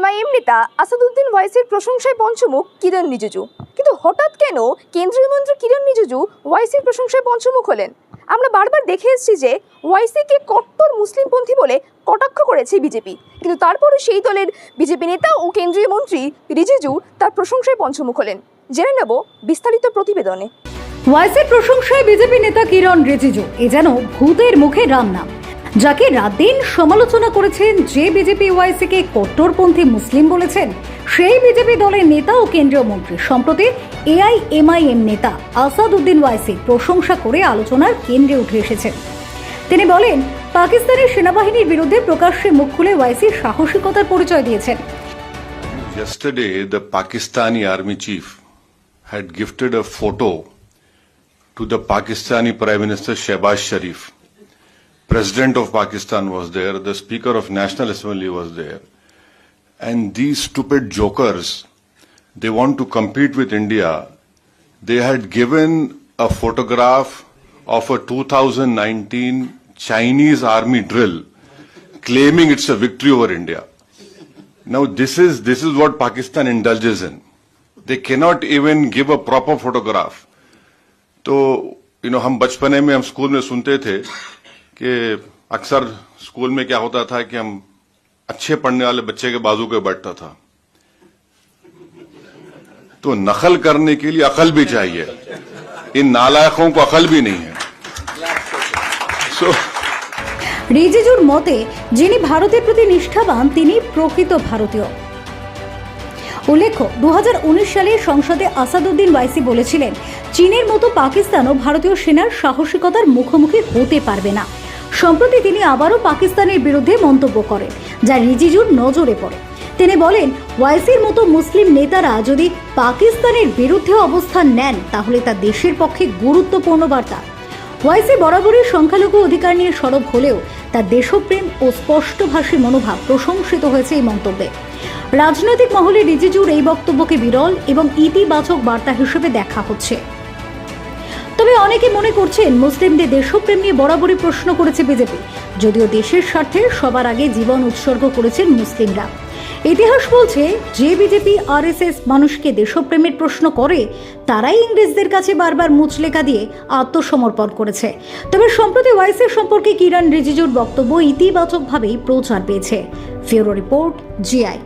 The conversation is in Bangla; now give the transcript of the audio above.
এআইএমআইএম নেতা আসাদুদ্দিন ওয়াইসির প্রশংসায় পঞ্চমুখ কিরণ রিজিজু। কিন্তু হঠাৎ কেন কেন্দ্রীয় মন্ত্রী কিরণ রিজিজু ওয়াইসির প্রশংসায় পঞ্চমুখ হলেন? আমরা বারবার দেখে এসেছি যে ওয়াইসিকে কট্টর মুসলিমপন্থী বলে কটাক্ষ করেছে বিজেপি। কিন্তু তারপরও সেই দলের বিজেপি নেতা ও কেন্দ্রীয় মন্ত্রী রিজিজু তার প্রশংসায় পঞ্চমুখ হলেন। জেনে নেব বিস্তারিত প্রতিবেদনে। ওয়াইসির প্রশংসায় বিজেপি নেতা কিরণ রিজিজু। এ যেন ভূতের মুখে রাম নাম যাকে রাতদিন সমালোচনা করেছেন যে বিজেপি ওয়াইসিকে কট্টরপন্থী মুসলিম বলেছেন সেই বিজেপি দলের নেতা ও কেন্দ্রীয় মন্ত্রী। সম্প্রতি এআইএমআইএম নেতা আসাদ উদ্দিন ওয়াইসি প্রশংসা করে আলোচনার কেন্দ্রে উঠে এসেছেন। তিনি বলেন পাকিস্তানের সেনাবাহিনীর বিরুদ্ধে প্রকাশ্যে মুখ খুলে ওয়াইসি সাহসিকতার পরিচয় দিয়েছেন। Yesterday, the Pakistani army chief had gifted a photo to the Pakistani Prime Minister Shehbaz Sharif. President of Pakistan was there, the Speaker of National Assembly was there. And these stupid jokers, they want to compete with India. They had given a photograph of a 2019 Chinese army drill claiming it's a victory over India. Now this is this is what Pakistan indulges in. They cannot even give a proper photograph. तो यू नो हम बचपने में हम स्कूल में सुनते थे कि अक्सर स्कूल में क्या होता था कि हम अच्छे पढ़ने वाले बच्चे के बाजू के बैठता था तो नकल करने के लिए अकल भी चाहिए इन नालायकों को अकल भी नहीं है सो রিজিজুর মতে যিনি ভারতের প্রতি নিষ্ঠাবান তিনি প্রকৃত ভারতীয় উল্লেখ্য দু সালে সংসদে আসাদুদ্দিন ওয়াইসি বলেছিলেন চীনের মতো পাকিস্তানও ভারতীয় সেনার সাহসিকতার মুখোমুখি হতে পারবে না সম্প্রতি তিনি আবারও পাকিস্তানের বিরুদ্ধে মন্তব্য করেন, যা রিজিজুর নজরে পড়ে। তিনি বলেন, ওয়াইসির মতো মুসলিম নেতারা যদি পাকিস্তানের বিরুদ্ধে অবস্থান নেন, তাহলে তা দেশের পক্ষে গুরুত্বপূর্ণ বার্তা। ওয়াইসি বরাবরই সংখ্যালঘু অধিকার নিয়ে সরব হলেও তার দেশপ্রেম ও স্পষ্টভাষী মনোভাব প্রশংসিত হয়েছে এই মন্তব্যে। রাজনৈতিক মহলে রিজিজুর এই বক্তব্যকে বিরল এবং ইতিবাচক বার্তা হিসেবে দেখা হচ্ছে। তবে অনেকে মনে করছেন মুসলিমদের দেশপ্রেম নিয়ে বরাবরই প্রশ্ন করেছে বিজেপি। যদিও দেশের স্বার্থে সবার আগে জীবন উৎসর্গ করেছেন মুসলিমরা। ইতিহাস বলছে, যে বিজেপি আরএসএস মানুষকে দেশপ্রেমের প্রশ্ন করে, তারাই ইংরেজদের কাছে বারবার মুচলেখা দিয়ে আত্মসমর্পণ করেছে। তবে সম্প্রতি ওয়াইসের সম্পর্কে কিরণ রিজিজুর বক্তব্য ইতিবাচকভাবেই প্রচার পেয়েছে। Bureau report GI.